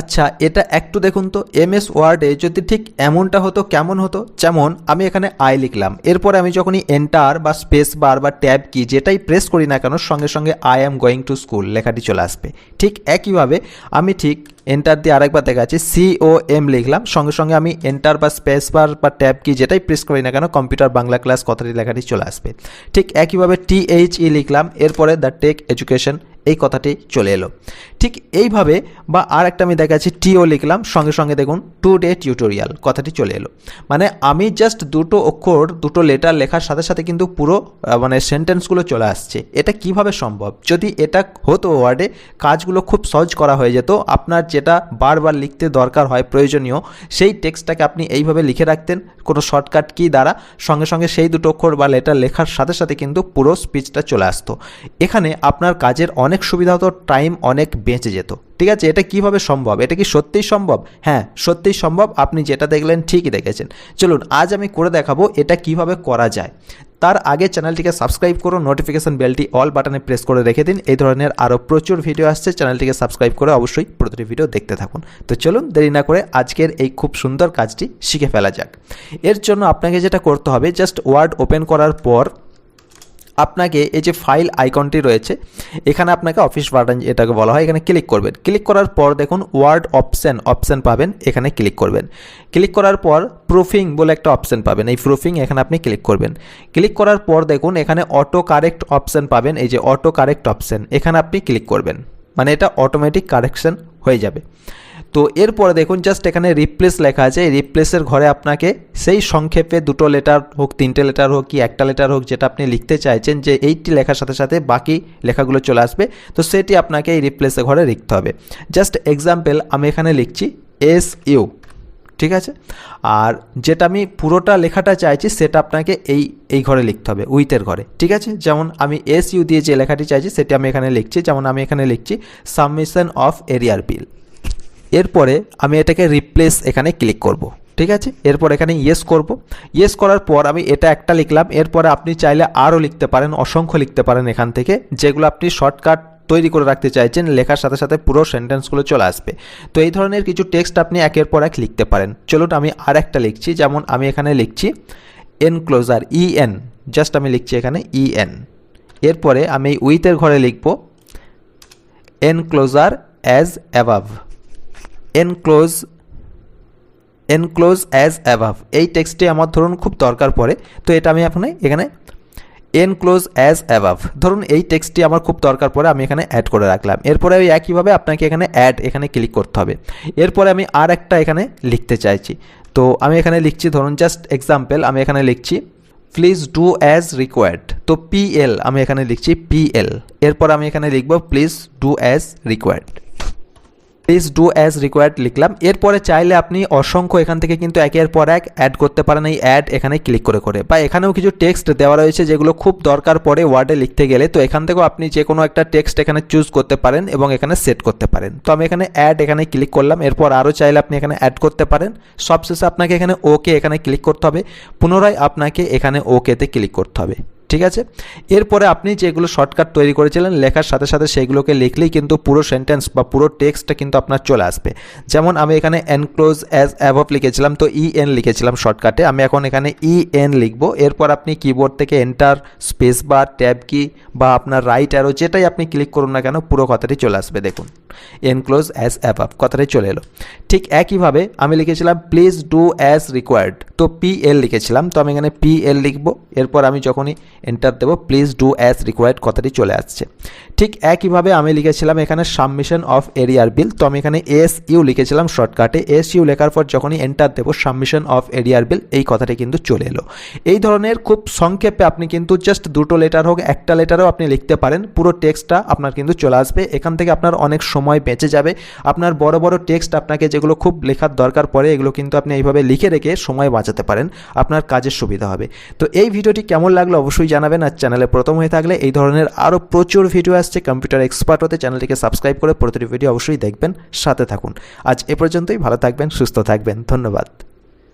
আচ্ছা এটা একটু দেখুন তো এম এস ওয়ার্ডে যদি ঠিক এমনটা হতো, কেমন হতো? যেমন, আমি এখানে আই লিখলাম। এরপরে আমি যখনই এন্টার বা স্পেস বার বা ট্যাব কি যেটাই প্রেস করি না কেন, সঙ্গে সঙ্গে I am going to school লেখাটি চলে আসবে। ঠিক একইভাবে আমি ঠিক এন্টার দিয়ে আরেকবার দেখাচ্ছি সি ও এম লিখলাম, সঙ্গে সঙ্গে আমি এন্টার বা স্পেস বার বা ট্যাব কি যেটাই প্রেস করি না কেন কম্পিউটার বাংলা ক্লাস কথাটি লেখাটি চলে আসবে। ঠিক একইভাবে টি এইচ ই লিখলাম, এরপরে দ্য টেক এডুকেশন এই কথাটি চলে এলো। ঠিক এইভাবে বা আর একটা আমি দেখাচ্ছি টিও লিখলাম, সঙ্গে সঙ্গে দেখুন টু ডে টিউটোরিয়াল কথাটি চলে এলো। মানে আমি জাস্ট দুটো অক্ষর, দুটো লেটার লেখার সাথে সাথে কিন্তু পুরো মানে সেন্টেন্সগুলো চলে আসছে। এটা কীভাবে সম্ভব? যদি এটা হতো ওয়ার্ডে কাজগুলো খুব সহজ করা হয়ে যেত। আপনার যেটা বারবার লিখতে দরকার হয়, প্রয়োজনীয়, সেই টেক্সটটাকে আপনি এইভাবে লিখে রাখতেন। কোনো শর্টকাট কি দ্বারা, সঙ্গে সঙ্গে সেই দুটো অক্ষর বা লেটার লেখার সাথে সাথে কিন্তু পুরো স্পিচটা চলে আসতো। এখানে আপনার কাজের অনেক সুবিধা হতো টাইম অনেক বেঁচে যেত। ঠিক আছে? এটা কীভাবে সম্ভব? এটা কি সত্যিই সম্ভব? হ্যাঁ সত্যিই সম্ভব। আপনি যেটা দেখলেন ঠিকই দেখেছেন। চলুন, আজ আমি করে দেখাবো এটা কীভাবে করা যায়। তার আগে চ্যানেলটিকে সাবস্ক্রাইব করুন, নোটিফিকেশান বেলটি অল বাটনে প্রেস করে রেখে দিন। এই ধরনের আরও প্রচুর ভিডিও আসছে। চ্যানেলটিকে সাবস্ক্রাইব করে অবশ্যই প্রতিটি ভিডিও দেখতে থাকুন। তো চলুন, দেরি না করে আজকের এই খুব সুন্দর কাজটি শিখে ফেলা যাক। এর জন্য আপনাকে যেটা করতে হবে জাস্ট ওয়ার্ড ওপেন করার পর আপনাকে এই যে ফাইল আইকনটি রয়েছে, এখানে আপনাকে অফিস বাটন এটাকে বলা হয়, এখানে ক্লিক করবেন। ক্লিক করার পর দেখুন ওয়ার্ড অপশান অপশান পাবেন, এখানে ক্লিক করবেন। ক্লিক করার পর প্রুফিং বলে একটা অপশান পাবেন, এই প্রুফিং এখানে আপনি ক্লিক করবেন। ক্লিক করার পর দেখুন এখানে অটো কারেক্ট অপশান পাবেন, এই যে অটো কারেক্ট অপশান এখানে আপনি ক্লিক করবেন। মানে এটা অটোমেটিক কারেকশান হয়ে যাবে। তো এরপরে দেখুন জাস্ট এখানে রিপ্লেস লেখা আছে। এই রিপ্লেসের ঘরে আপনাকে সেই সংক্ষেপে দুটো লেটার হোক, তিনটে লেটার হোক কি একটা লেটার হোক যেটা আপনি লিখতে চাইছেন, যে এইটি লেখার সাথে সাথে বাকি লেখাগুলো চলে আসবে। তো সেটি আপনাকে এই রিপ্লেসের ঘরে লিখতে হবে। জাস্ট এক্সাম্পল আমি এখানে লিখছি এস ইউ ঠিক আছে? আর যেটা আমি পুরোটা লেখাটা চাইছি, সেটা আপনাকে এই এই ঘরে লিখতে হবে উইথের ঘরে, ঠিক আছে? যেমন আমি এস ইউ দিয়ে যে লেখাটি চাইছি, সেটি আমি এখানে লিখছি। যেমন আমি এখানে লিখছি সাবমিশন অফ এরিয়ার বিল এরপরে আমি এটাকে রিপ্লেস এখানে ক্লিক করব, ঠিক আছে? এরপর এখানে ইয়েস করব। ইয়েস করার পর আমি এটা একটা লিখলাম, এরপরে আপনি চাইলে আরও লিখতে পারেন, অসংখ্য লিখতে পারেন এখান থেকে। যেগুলো আপনি শর্টকাট তৈরি করে রাখতে চাইছেন, লেখার সাথে সাথে পুরো সেন্টেন্সগুলো চলে আসবে। তো এই ধরনের কিছু টেক্সট আপনি একের পর এক লিখতে পারেন। চলুন আমি আর একটা লিখছি, যেমন আমি এখানে লিখছি এনক্লোজার ই এন জাস্ট আমি লিখছি এখানে ই এন এরপরে আমি উইথের ঘরে লিখব enclosure as above enclose enclose as above এই টেক্সটটি আমার ধরুন খুব দরকার পড়ে, তো এটা আমি এখানে এখানে এনক্লোজ অ্যাজ অ্যাভাভ ধরুন এই টেক্সটটি আমার খুব দরকার পড়ে, আমি এখানে অ্যাড করে রাখলাম। এরপরে ওই একইভাবে আপনাকে এখানে অ্যাড এখানে ক্লিক করতে হবে। এরপরে আমি আর একটা এখানে লিখতে চাইছি। তো আমি এখানে লিখছি, ধরুন জাস্ট এক্সাম্পল আমি এখানে লিখছি প্লিজ ডু অ্যাজ রিকোয়ার্ড তো পিএল আমি এখানে লিখছি পিএল এরপর আমি এখানে লিখব please do as required please do as required লিখলাম। এরপরে চাইলে আপনি অসংখ্য এখান থেকে কিন্তু একের পর এক অ্যাড করতে পারেন। এই অ্যাড এখানে ক্লিক করে করে। বা এখানেও কিছু টেক্সট দেওয়া রয়েছে যেগুলো খুব দরকার পড়ে ওয়ার্ডে লিখতে গেলে। তো এখান থেকেও আপনি যে কোনো একটা টেক্সট এখানে চুজ করতে পারেন এবং এখানে সেট করতে পারেন। তো আমি এখানে অ্যাড এখানে ক্লিক করলাম। এরপর আরও চাইলে আপনি এখানে অ্যাড করতে পারেন। সবশেষে আপনাকে এখানে ওকে এখানে ক্লিক করতে হবে। পুনরায় আপনাকে এখানে ওকেতে ক্লিক করতে হবে। ঠিক আছে? এরপরে আপনি যেগুলো শর্টকাট তৈরি করেছিলেন, লেখার সাথে সাথে সেইগুলোকে লিখলেই কিন্তু পুরো সেন্টেন্স বা পুরো টেক্সটটা কিন্তু আপনার চলে আসবে। যেমন আমি এখানে এনক্লোজ অ্যাজ অ্যাভব লিখেছিলাম, তো ই এন লিখেছিলাম শর্টকাটে আমি এখন এখানে ই এন লিখব। এরপর আপনি কিবোর্ড থেকে এন্টার স্পেস বার ট্যাব কি বা আপনার রাইট অ্যারো যেটাই আপনি ক্লিক করুন না কেন, পুরো কথাটি চলে আসবে, দেখুন। এনক্লোজ অ্যাজ অ্যাভাব কথাটি চলে এলো। ঠিক একইভাবে আমি লিখেছিলাম প্লিজ ডু অ্যাজ রিকোয়ার্ড তো পি এল লিখেছিলাম। তো আমি এখানে পি এল লিখব। এরপর আমি যখনই এন্টার দেবো প্লিজ ডু অ্যাজ রিকোয়ার্ড কথাটি চলে আসছে। ঠিক একইভাবে আমি লিখেছিলাম এখানে সাবমিশন অফ এরিয়ার বিল তো আমি এখানে এস ইউ লিখেছিলাম শর্টকাটে এস ইউ লেখার পর যখনই এন্টার দেবো সাবমিশন অফ এরিয়ার বিল এই কথাটি কিন্তু চলে এলো। এই ধরনের খুব সংক্ষেপে আপনি কিন্তু জাস্ট দুটো লেটার হোক, একটা লেটারও আপনি লিখতে পারেন। পুরো টেক্সটটা আপনার কিন্তু চলে আসবে। এখান থেকে আপনার অনেক সময় বেঁচে যাবে। আপনার বড় বড় টেক্সট আপনাকে যেগুলো খুব লেখার দরকার পড়ে, এগুলো কিন্তু আপনি এইভাবে লিখে রেখে সময় বাঁচাতে পারেন। আপনার কাজের সুবিধা হবে। তো এই ভিডিওটি কেমন লাগল অবশ্যই জানাবেন আর চ্যানেলে প্রথম হয়ে থাকলে এই ধরনের আরও প্রচুর ভিডিও আসছে। কম্পিউটার এক্সপার্ট হতে চ্যানেলটিকে সাবস্ক্রাইব করে প্রতিটি ভিডিও অবশ্যই দেখবেন, সাথে থাকুন। আজ এ পর্যন্তই, ভালো থাকবেন, সুস্থ থাকবেন, ধন্যবাদ।